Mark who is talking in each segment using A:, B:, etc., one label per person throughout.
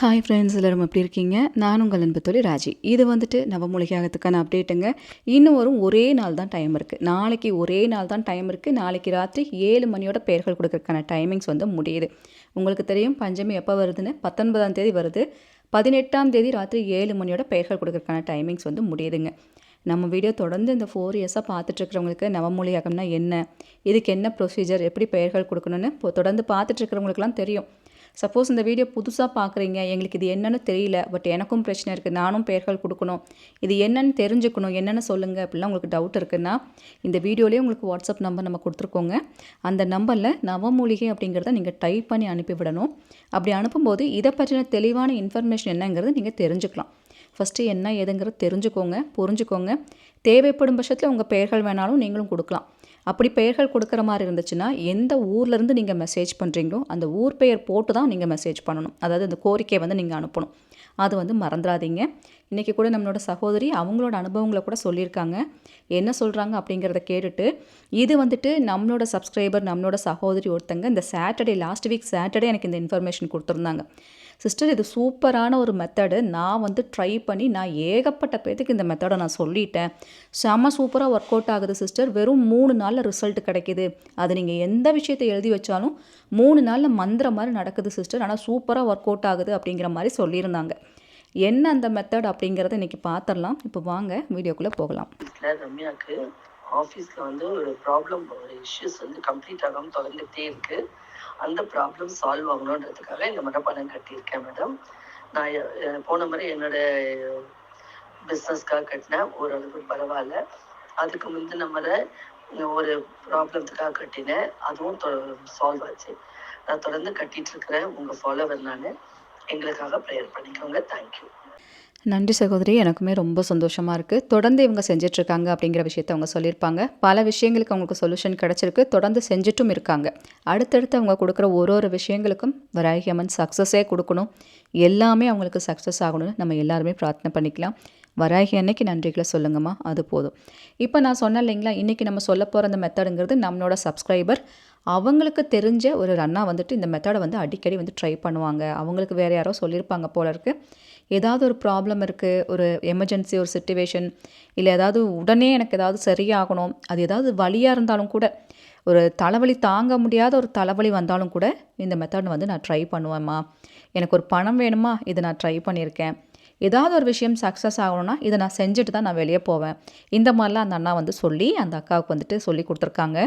A: Hi friends எல்லோரும் எப்படி இருக்கீங்க? நான் உங்கள் அன்பு தொழில் ராஜி. இது வந்துட்டு நவமூலிகாகத்துக்கான அப்டேட்டுங்க இன்னும் வரும் ஒரே நாள் தான் டைம் இருக்குது நாளைக்கு ஒரே நாள் தான் டைம் இருக்குது நாளைக்கு ராத்திரி ஏழு மணியோட பெயர்கள் கொடுக்கறதுக்கான டைமிங்ஸ் வந்து முடியுது. உங்களுக்கு தெரியும் பஞ்சமி எப்போ வருதுன்னு? பத்தொன்பதாம் தேதி வருது. பதினெட்டாம் தேதி ராத்திரி ஏழு மணியோட பெயர்கள் கொடுக்கறதுக்கான டைமிங்ஸ் வந்து முடியுதுங்க. நம்ம வீடியோ தொடர்ந்து இந்த ஃபோர் இயர்ஸாக பார்த்துட்ருக்கிறவங்களுக்கு நவமூலியாகம்னா என்ன? இதுக்கு என்ன ப்ரொசீஜர் எப்படி பெயர்கள் கொடுக்கணும்னு இப்போ தொடர்ந்து பார்த்துட்ருக்கிறவங்களுக்குலாம் தெரியும். சப்போஸ் இந்த வீடியோ புதுசாக பார்க்குறீங்க எங்களுக்கு இது என்னன்னு தெரியல பட் எனக்கும் பிரச்சனை இருக்குது நானும் பெயர்கள் கொடுக்கணும். இது என்னன்னு தெரிஞ்சுக்கணும் என்னென்னு சொல்லுங்கள் அப்படிலாம் உங்களுக்கு டவுட் இருக்குன்னா இந்த வீடியோலேயே உங்களுக்கு வாட்ஸ்அப் நம்பர் நம்ம கொடுத்துருக்கோங்க. அந்த நம்பரில் நவமூலிகை அப்படிங்கிறத நீங்கள் டைப் பண்ணி அனுப்பிவிடணும் அப்படி அனுப்பும்போது இதை பற்றின தெளிவான இன்ஃபர்மேஷன் என்னங்கிறது நீங்கள் தெரிஞ்சுக்கலாம். ஃபஸ்ட்டு என்ன ஏதுங்கிறது தெரிஞ்சுக்கோங்க புரிஞ்சுக்கோங்க. தேவைப்படும் பட்சத்தில் உங்கள் பெயர்கள் வேணாலும் நீங்களும் கொடுக்கலாம். அப்படி பெயர்கள் கொடுக்குற மாதிரி இருந்துச்சுன்னா எந்த ஊர்லேருந்து நீங்கள் மெசேஜ் பண்ணுறீங்களோ அந்த ஊர் பெயர் போட்டு தான் நீங்கள் மெசேஜ் பண்ணணும். அதாவது அந்த கோரிக்கையை வந்து நீங்கள் அனுப்பணும். அது வந்து மறந்துடாதீங்க. இன்றைக்கி கூட நம்மளோட சகோதரி அவங்களோட அனுபவங்களை கூட சொல்லியிருக்காங்க. என்ன சொல்கிறாங்க அப்படிங்கிறத கேட்டுட்டு இது வந்துட்டு நம்மளோட சப்ஸ்கிரைபர் நம்மளோட சகோதரி ஒருத்தங்க இந்த சாட்டர்டே லாஸ்ட் வீக் சாட்டர்டே எனக்கு இந்த இன்ஃபர்மேஷன் கொடுத்துருந்தாங்க. சிஸ்டர் இது சூப்பரான ஒரு மெத்தடு நான் வந்து ட்ரை பண்ணி நான் ஏகப்பட்ட பேத்துக்கு இந்த மெத்தடை நான் சொல்லிட்டேன். செம்ம சூப்பராக ஒர்க் அவுட் ஆகுது சிஸ்டர் வெறும் மூணு நாளில் ரிசல்ட் கிடைக்கிது. அது நீங்கள் எந்த விஷயத்தை எழுதி வச்சாலும் மூணு நாளில் மந்திர மாதிரி நடக்குது சிஸ்டர் ஆனால் சூப்பராக ஒர்க் அவுட் ஆகுது அப்படிங்கிற மாதிரி சொல்லியிருந்தாங்க. என்ன அந்த மெத்தட் அப்படிங்கிறத இன்றைக்கி பார்த்துடலாம் இப்போ வாங்க வீடியோக்குள்ளே போகலாம்.
B: ரம்யாக்கு ஆஃபீஸில் வந்து ஒரு ப்ராப்ளம் ஒரு இஷ்யூஸ் வந்து கம்ப்ளீட் ஆகாமல் தொடர்ந்துகிட்டே இருக்குது அந்த ப்ராப்ளம் சால்வ் ஆகணுன்றதுக்காக இந்த மரப்பாலம் கட்டியிருக்கேன் மேடம் நான் போன முறை என்னோட பிஸ்னஸ்க்காக கட்டினேன் ஓரளவுக்கு பரவாயில்ல. அதுக்கு முந்தின முறை ஒரு ப்ராப்ளத்துக்காக கட்டினேன். அதுவும் சால்வ் ஆச்சு. நான் தொடர்ந்து கட்டிட்டு இருக்கிறேன். உங்கள் ஃபாலோவர் நான். எங்களுக்காக ப்ரேயர் பண்ணிக்கோங்க. தேங்க்யூ
A: நன்றி சகோதரி எனக்குமே ரொம்ப சந்தோஷமாக இருக்குது தொடர்ந்து இவங்க செஞ்சிட்ருக்காங்க அப்படிங்கிற விஷயத்த அவங்க சொல்லியிருப்பாங்க. பல விஷயங்களுக்கு அவங்களுக்கு சொல்யூஷன் கிடச்சிருக்கு. தொடர்ந்து செஞ்சுட்டும் இருக்காங்க. அடுத்தடுத்து அவங்க கொடுக்குற ஒரு ஒரு விஷயங்களுக்கும் வராகி அம்மன் சக்ஸஸே கொடுக்கணும். எல்லாமே அவங்களுக்கு சக்ஸஸ் ஆகணும்னு நம்ம எல்லாருமே பிரார்த்தனை பண்ணிக்கலாம். வராகி அன்னைக்கு நன்றிகளை சொல்லுங்கம்மா அது போதும். இப்போ நான் சொன்னேன் இல்லைங்களா இன்றைக்கி நம்ம சொல்ல போகிற அந்த மெத்தடுங்கிறது நம்மளோட சப்ஸ்கிரைபர் அவங்களுக்கு தெரிஞ்ச ஒரு ரன்னாக வந்துட்டு இந்த மெத்தடை வந்து அடிக்கடி வந்து ட்ரை பண்ணுவாங்க. அவங்களுக்கு வேறு யாரோ சொல்லியிருப்பாங்க போல இருக்குது ஏதாவது ஒரு ப்ராப்ளம் இருக்குது ஒரு எமர்ஜென்சி ஒரு சுச்சுவேஷன் இல்லை ஏதாவது உடனே எனக்கு ஏதாவது சரியாகணும் அது ஏதாவது வலியாக இருந்தாலும் கூட ஒரு தலைவலி தாங்க முடியாத ஒரு தலைவலி வந்தாலும் கூட இந்த மெத்தட் வந்து நான் ட்ரை பண்ணுவேம்மா. எனக்கு ஒரு பணம் வேணுமா இதை நான் ட்ரை பண்ணியிருக்கேன். ஏதாவது ஒரு விஷயம் சக்ஸஸ் ஆகணும்னா இதை நான் செஞ்சுட்டு தான் நான் வெளியே போவேன். இந்த மாதிரிலாம் அந்த அண்ணா வந்து சொல்லி அந்த அக்காவுக்கு வந்துட்டு சொல்லி கொடுத்துருக்காங்க.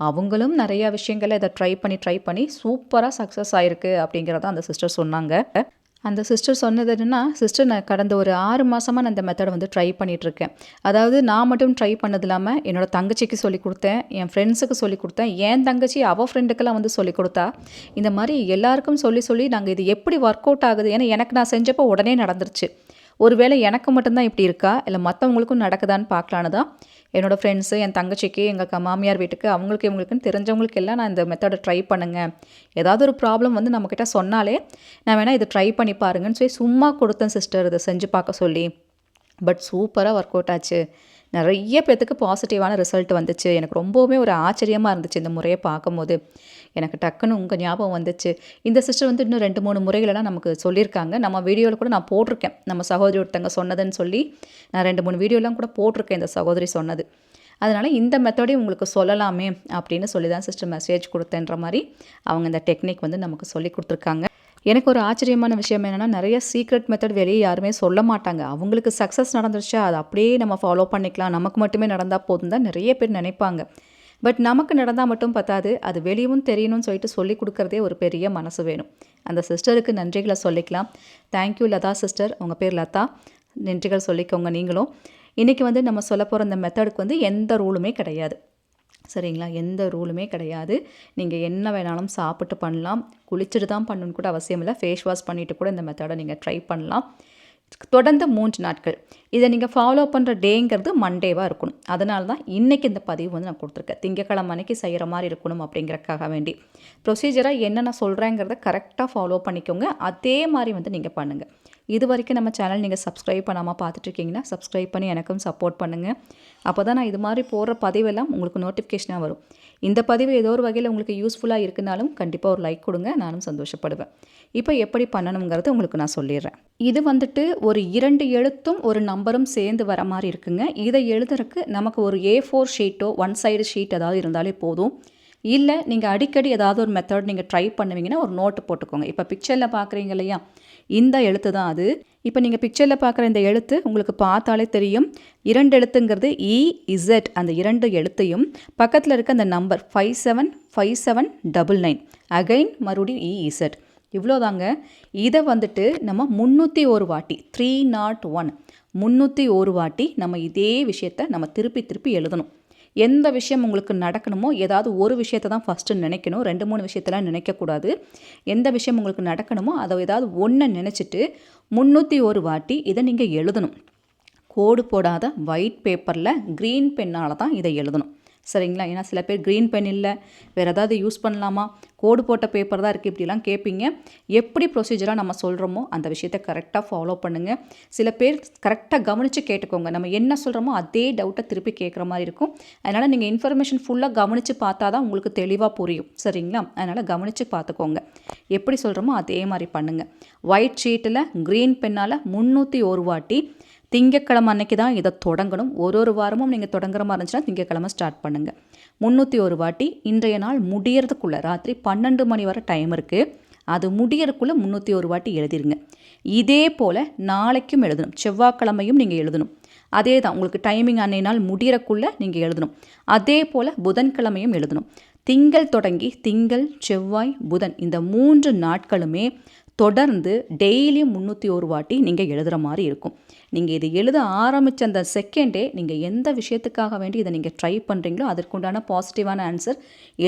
A: அவங்களும் நிறையா விஷயங்களை இதை ட்ரை பண்ணி ட்ரை பண்ணி சூப்பராக சக்ஸஸ் ஆயிருக்கு அப்படிங்கிறத அந்த சிஸ்டர் சொன்னாங்க. அந்த சிஸ்டர் சொன்னது என்னென்னா சிஸ்டர் நான் கடந்த ஒரு ஆறு மாதமாக நான் இந்த மெத்தடை வந்து ட்ரை பண்ணிகிட்ருக்கேன் அதாவது நான் மட்டும் ட்ரை பண்ணது இல்லாமல் என்னோட தங்கச்சிக்கு சொல்லி கொடுத்தேன் என் ஃப்ரெண்ட்ஸுக்கு சொல்லி கொடுத்தேன் என் தங்கச்சி அவள் ஃப்ரெண்டுக்கெல்லாம் வந்து சொல்லி கொடுத்தா இந்த மாதிரி எல்லாருக்கும் சொல்லி சொல்லி நாங்கள் இது எப்படி ஒர்க் அவுட் ஆகுது ஏன்னா எனக்கு நான் செஞ்சப்போ உடனே நடந்துருச்சு. ஒருவேளை எனக்கு மட்டும்தான் இப்படி இருக்கா? இல்லை மற்றவங்களுக்கும் நடக்குதான்னு பார்க்கலான்னு தான் என்னோடய ஃப்ரெண்ட்ஸு என் தங்கச்சிக்கு எங்கள் மாமியார் வீட்டுக்கு அவங்களுக்கு இவங்களுக்குன்னு தெரிஞ்சவங்களுக்கு எல்லாம் நான் இந்த மெத்தடை ட்ரை பண்ணுங்க. ஏதாவது ஒரு ப்ராப்ளம் வந்து நம்மக்கிட்ட சொன்னாலே நான் வேணால் இதை ட்ரை பண்ணி பாருங்கன்னு சொல்லி சும்மா கொடுத்தேன் சிஸ்டர் இதை செஞ்சு பார்க்க சொல்லி. பட் சூப்பராக ஒர்க் அவுட் ஆச்சு. நிறைய பேர்த்துக்கு பாசிட்டிவான ரிசல்ட் வந்துச்சு. எனக்கு ரொம்பவுமே ஒரு ஆச்சரியமாக இருந்துச்சு இந்த முறையை பார்க்கும்போது. எனக்கு டக்குன்னு உங்கள் ஞாபகம் வந்துச்சு. இந்த சிஸ்டர் வந்து இன்னும் ரெண்டு மூணு முறைகளெல்லாம் நமக்கு சொல்லியிருக்காங்க. நம்ம வீடியோவில் கூட நான் போட்டிருக்கேன். நம்ம சகோதரி ஒருத்தங்க சொன்னதுன்னு சொல்லி நான் ரெண்டு மூணு வீடியோலாம் கூட போட்டிருக்கேன் இந்த சகோதரி சொன்னது. அதனால் இந்த மெத்தடையும் உங்களுக்கு சொல்லலாமே அப்படின்னு சொல்லி தான் சிஸ்டர் மெசேஜ் கொடுத்தேன்ற மாதிரி அவங்க இந்த டெக்னிக் வந்து நமக்கு சொல்லி கொடுத்துருக்காங்க. எனக்கு ஒரு ஆச்சரியமான விஷயம் என்னென்னா நிறைய சீக்ரெட் மெத்தட் வெளியே யாருமே சொல்ல மாட்டாங்க. அவங்களுக்கு சக்ஸஸ் நடந்துருச்சா அதை அப்படியே நம்ம ஃபாலோ பண்ணிக்கலாம். நமக்கு மட்டுமே நடந்தால் போதும் தான் நிறைய பேர் நினைப்பாங்க. பட் நமக்கு நடந்தால் மட்டும் பத்தாது. அது வெளியவும் தெரியணும்னு சொல்லிட்டு சொல்லி கொடுக்குறதே ஒரு பெரிய மனசு வேணும். அந்த சிஸ்டருக்கு நன்றிகளை சொல்லிக்கலாம். Thank you Latha sister. உங்கள் பேர் லதா. நன்றிகள் சொல்லிக்கோங்க நீங்களும். இன்றைக்கி வந்து நம்ம சொல்ல போகிற அந்த மெத்தடுக்கு வந்து எந்த ரூலுமே கிடையாது. சரிங்களா? எந்த ரூலுமே கிடையாது. நீங்கள் என்ன வேணாலும் சாப்பிட்டு பண்ணலாம். குளிச்சுட்டு தான் பண்ணணும்னு கூட அவசியம் இல்லை. ஃபேஸ் வாஷ் பண்ணிவிட்டு கூட இந்த மெத்தடை நீங்கள் ட்ரை பண்ணலாம். தொடர்ந்து மூன்று நாட்கள். இதை நீங்கள் ஃபாலோ பண்ணுற டேங்கிறது மண்டேவாக இருக்கணும். அதனால தான் இன்றைக்கி இந்த பதிவு வந்து நான் கொடுத்துருக்கேன். திங்கக்கிழமை அன்னைக்கு செய்கிற மாதிரி இருக்கணும் அப்படிங்கிறக்காக வேண்டி. ப்ரொசீஜராக என்னென்ன சொல்கிறேங்கிறத கரெக்டாக ஃபாலோ பண்ணிக்கோங்க. அதே மாதிரி வந்து நீங்கள் பண்ணுங்கள் இது வரைக்கும் நம்ம சேனல் நீங்கள் சப்ஸ்கிரைப் பண்ணாமல் பார்த்துட்ருக்கீங்கன்னா சப்ஸ்கிரைப் பண்ணி எனக்கும் சப்போர்ட் பண்ணுங்கள் அப்போ தான் நான் இது மாதிரி போடுற பதிவெல்லாம் உங்களுக்கு நோட்டிஃபிகேஷனாக வரும். இந்த பதிவு ஏதோ ஒரு வகையில் உங்களுக்கு யூஸ்ஃபுல்லாக இருக்குனாலும் கண்டிப்பாக ஒரு லைக் கொடுங்க நானும் சந்தோஷப்படுவேன். இப்போ எப்படி பண்ணணுங்கிறது உங்களுக்கு நான் சொல்லிடுறேன். இது வந்துட்டு ஒரு இரண்டு எழுத்தும் ஒரு நம்பரும் சேர்ந்து வர மாதிரி இருக்குங்க. இதை எழுதுறதுக்கு நமக்கு ஒரு ஏ ஃபோர் ஷீட்டோ ஒன் சைடு ஷீட் ஏதாவது இருந்தாலே போதும். இல்லை நீங்கள் அடிக்கடி ஏதாவது ஒரு மெத்தட் நீங்கள் ட்ரை பண்ணுவீங்கன்னா ஒரு நோட்டு போட்டுக்கோங்க. இப்போ பிக்சரில் பார்க்குறீங்க இல்லையா? இந்த எழுத்து தான் அது. இப்போ நீங்கள் பிக்சரில் பார்க்குற இந்த எழுத்து உங்களுக்கு பார்த்தாலே தெரியும். இரண்டு எழுத்துங்கிறது e, இ இசட் அந்த இரண்டு எழுத்தையும். பக்கத்தில் இருக்க அந்த number five seven five seven double nine again மறுபடியும் e, இ இசட் இவ்வளோதாங்க. இதை வந்துட்டு நம்ம முந்நூற்றி ஒரு வாட்டி த்ரீ நாட் ஒன் முந்நூற்றி ஒரு வாட்டி நம்ம இதே விஷயத்த நம்ம திருப்பி திருப்பி எழுதணும். எந்த விஷயம் உங்களுக்கு நடக்கணுமோ ஏதாவது ஒரு விஷயத்தை தான் ஃபஸ்ட்டு நினைக்கணும். ரெண்டு மூணு விஷயத்தெல்லாம் நினைக்கக்கூடாது. எந்த விஷயம் உங்களுக்கு நடக்கணுமோ அதை ஏதாவது ஒன்றை நினச்சிட்டு முந்நூற்றி ஒரு வாட்டி இதை நீங்கள் எழுதணும். கோடு போடாத ஒயிட் பேப்பரில் க்ரீன் பென்னால் தான் இதை எழுதணும். சரிங்களா? ஏன்னா சில பேர் க்ரீன் பென் இல்லை வேறு ஏதாவது யூஸ் பண்ணலாமா? கோடு போட்ட பேப்பர் தான் இருக்குது இப்படிலாம் கேட்பீங்க எப்படி ப்ரொசீஜராக நம்ம சொல்கிறோமோ அந்த விஷயத்த கரெக்டாக ஃபாலோ பண்ணுங்கள் சில பேர் கரெக்டாக கவனித்து கேட்டுக்கோங்க. நம்ம என்ன சொல்கிறோமோ அதே டவுட்டை திருப்பி கேட்குற மாதிரி இருக்கும். அதனால் நீங்கள் இன்ஃபர்மேஷன் ஃபுல்லாக கவனித்து பார்த்தா தான் உங்களுக்கு தெளிவாக புரியும். சரிங்களா? அதனால் கவனித்து பார்த்துக்கோங்க. எப்படி சொல்கிறோமோ அதே மாதிரி பண்ணுங்கள் ஒயிட் ஷீட்டில் க்ரீன் பென்னால் முந்நூற்றி ஒரு வாட்டி திங்கக்கிழமை அன்னைக்கு தான் இதை தொடங்கணும். ஒரு ஒரு வாரமும் நீங்கள் தொடங்குற மாதிரி இருந்துச்சுன்னா திங்கக்கிழமை ஸ்டார்ட் பண்ணுங்கள் முந்நூற்றி ஒரு வாட்டி இன்றைய நாள் முடியறதுக்குள்ளே ராத்திரி பன்னெண்டு மணி வரை டைம் இருக்குது அது முடியறதுக்குள்ளே முந்நூற்றி ஒரு வாட்டி எழுதிருங்க. இதே போல் நாளைக்கும் எழுதணும். செவ்வாய்க்கிழமையும் நீங்கள் எழுதணும். அதே தான் உங்களுக்கு டைமிங் அன்னைய நாள் முடியறக்குள்ளே நீங்கள் எழுதணும். அதே போல் புதன்கிழமையும் எழுதணும். திங்கள் தொடங்கி திங்கள் செவ்வாய் புதன் இந்த மூன்று நாட்களுமே தொடர்ந்து டெய்லியும் முந்நூற்றி ஒரு வாட்டி நீங்கள் எழுதுகிற மாதிரி இருக்கும். நீங்கள் இது எழுத ஆரம்பித்த அந்த செகண்டே நீங்கள் எந்த விஷயத்துக்காக வேண்டி இதை நீங்கள் ட்ரை பண்ணுறீங்களோ அதற்குண்டான பாசிட்டிவான ஆன்சர்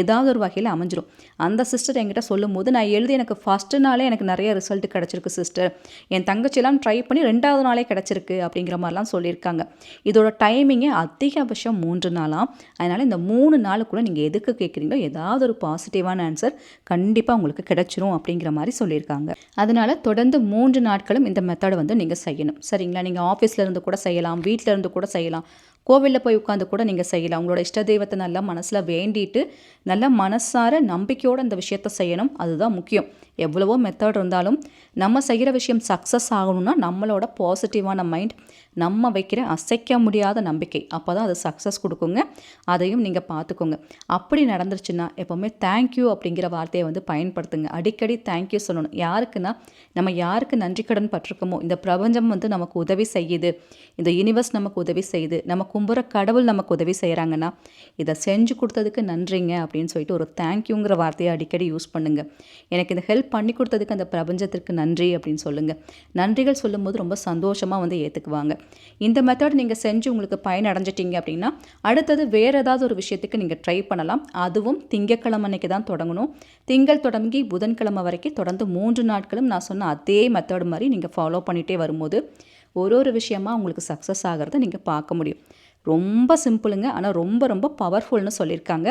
A: ஏதாவது ஒரு வகையில் அமைஞ்சிரும். அந்த சிஸ்டர் என்கிட்ட சொல்லும்போது நான் எழுதி எனக்கு ஃபஸ்ட்டு நாளே எனக்கு நிறைய ரிசல்ட் கிடச்சிருக்கு சிஸ்டர் என் தங்கச்சியெல்லாம் ட்ரை பண்ணி ரெண்டாவது நாளே கிடச்சிருக்கு அப்படிங்கிற மாதிரிலாம் சொல்லியிருக்காங்க. இதோட டைமிங்கே அதிகபட்சம் மூன்று நாளாம் அதனால் இந்த மூணு நாளுக்குள்ளே நீங்கள் எதுக்கு கேட்குறீங்களோ ஏதாவது ஒரு பாசிட்டிவான ஆன்சர் கண்டிப்பாக உங்களுக்கு கிடச்சிரும் அப்படிங்கிற மாதிரி சொல்லியிருக்காங்க. அதனால் தொடர்ந்து மூன்று நாட்களும் இந்த மெத்தடை வந்து நீங்கள் செய்யணும். சரிங்களா? நீங்கள் ஆஃபீஸில் இருந்து கூட செய்யலாம் வீட்டில் இருந்து கூட செய்யலாம். கோவிலில் போய் உட்காந்து கூட நீங்கள் செய்யலாம். உங்களோட இஷ்ட தெய்வத்தை நல்லா மனசில் வேண்டிட்டு நல்லா மனசார நம்பிக்கையோடு அந்த விஷயத்த செய்யணும். அதுதான் முக்கியம். எவ்வளவோ மெத்தட் இருந்தாலும் நம்ம செய்கிற விஷயம் சக்ஸஸ் ஆகணும்னா நம்மளோட பாசிட்டிவான மைண்ட் நம்ம வைக்கிற அசைக்க முடியாத நம்பிக்கை. அப்போ தான் அது சக்ஸஸ் கொடுக்குங்க. அதையும் நீங்கள் பார்த்துக்கோங்க. அப்படி நடந்துருச்சுன்னா எப்போவுமே தேங்க்யூ அப்படிங்கிற வார்த்தையை வந்து பயன்படுத்துங்க. அடிக்கடி தேங்க்யூ சொல்லணும். யாருக்குன்னா நம்ம யாருக்கு நன்றி கடன் பட்டிருக்கோமோ இந்த பிரபஞ்சம் வந்து நமக்கு உதவி செய்யுது. இந்த யூனிவர்ஸ் நமக்கு உதவி செய்யுது. நமக்கு கும்புற கடவுள் நமக்கு உதவி செய்கிறாங்கன்னா இதை செஞ்சு கொடுத்ததுக்கு நன்றிங்க அப்படின்னு சொல்லிட்டு ஒரு தேங்க்யூங்கிற வார்த்தையை அடிக்கடி யூஸ் பண்ணுங்கள் எனக்கு இந்த ஹெல்ப் பண்ணி கொடுத்ததுக்கு அந்த பிரபஞ்சத்திற்கு நன்றி அப்படின்னு சொல்லுங்கள் நன்றிகள் சொல்லும்போது ரொம்ப சந்தோஷமாக வந்து ஏற்றுக்குவாங்க இந்த மெத்தட் நீங்கள் செஞ்சு உங்களுக்கு பயன் அடைஞ்சிட்டிங்க அப்படின்னா அடுத்தது வேறு ஏதாவது ஒரு விஷயத்துக்கு நீங்கள் ட்ரை பண்ணலாம். அதுவும் திங்கக்கிழமை அன்னைக்கு தான் தொடங்கணும். திங்கள் தொடங்கி புதன்கிழமை வரைக்கும் தொடர்ந்து மூன்று நாட்களும் நான் சொன்ன அதே மெத்தட் மாதிரி நீங்கள் ஃபாலோ பண்ணிகிட்டே வரும்போது ஒரு ஒரு விஷயமா உங்களுக்கு சக்ஸஸ் ஆகிறத நீங்கள் பார்க்க முடியும். ரொம்ப சிம்பிளுங்க ஆனால் ரொம்ப ரொம்ப பவர்ஃபுல்னு சொல்லியிருக்காங்க.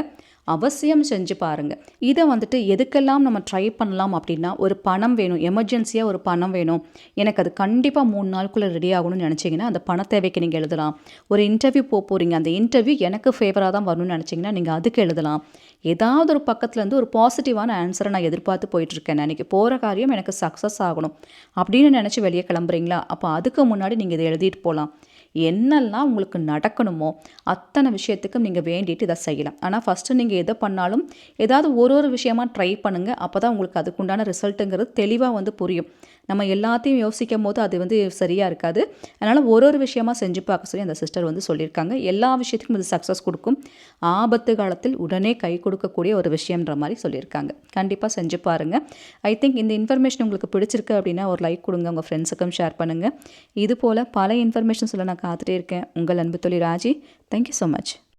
A: அவசியம் செஞ்சு பாருங்கள் இதை வந்துட்டு எதுக்கெல்லாம் நம்ம ட்ரை பண்ணலாம் அப்படின்னா ஒரு பணம் வேணும் எமர்ஜென்சியாக ஒரு பணம் வேணும். எனக்கு அது கண்டிப்பாக மூணு நாளுக்குள்ளே ரெடி ஆகணும்னு நினச்சிங்கன்னா அந்த பண தேவைக்கு நீங்கள் எழுதலாம். ஒரு இன்டர்வியூ போக போகிறீங்க அந்த இன்டர்வியூ எனக்கு ஃபேவராக தான் வரணும்னு நினச்சிங்கன்னா நீங்கள் அதுக்கு எழுதலாம். ஏதாவது ஒரு பக்கத்துலேருந்து ஒரு பாசிட்டிவான ஆன்சரை நான் எதிர்பார்த்து போயிட்டுருக்கேன். அன்றைக்கி போகிற காரியம் எனக்கு சக்ஸஸ் ஆகணும். அப்படின்னு நினச்சி வெளியே கிளம்புறீங்களா? அப்போ அதுக்கு முன்னாடி நீங்கள் இதை எழுதிட்டு போகலாம் என்னெல்லாம் உங்களுக்கு நடக்கணுமோ அத்தனை விஷயத்துக்கும் நீங்கள் வேண்டிட்டு இதை செய்யலாம். ஆனால் ஃபஸ்ட்டு நீங்கள் எதை பண்ணாலும் ஏதாவது ஒரு ஒரு விஷயமா ட்ரை பண்ணுங்கள் அப்போ தான் உங்களுக்கு அதுக்குண்டான ரிசல்ட்டுங்கிறது தெளிவாக வந்து புரியும். நம்ம எல்லாத்தையும் யோசிக்கும் போது அது வந்து சரியாக இருக்காது. அதனால் ஒரு ஒரு விஷயமா செஞ்சு பார்க்க சொல்லி அந்த சிஸ்டர் வந்து சொல்லியிருக்காங்க. எல்லா விஷயத்துக்கும் இது சக்ஸஸ் கொடுக்கும். ஆபத்து காலத்தில் உடனே கை கொடுக்கக்கூடிய ஒரு விஷயம்ன்ற மாதிரி சொல்லியிருக்காங்க. கண்டிப்பாக செஞ்சு பாருங்கள் ஐ திங்க் இந்த இன்ஃபர்மேஷன் உங்களுக்கு பிடிச்சிருக்கு அப்படின்னா ஒரு லைக் கொடுங்க. உங்கள் ஃப்ரெண்ட்ஸுக்கும் ஷேர் பண்ணுங்கள் இது போல் பல இன்ஃபர்மேஷன் சொல்ல நான் காத்துட்டே இருக்கேன் உங்கள் அன்பு தொழில் ராஜி தேங்க்யூ ஸோ மச்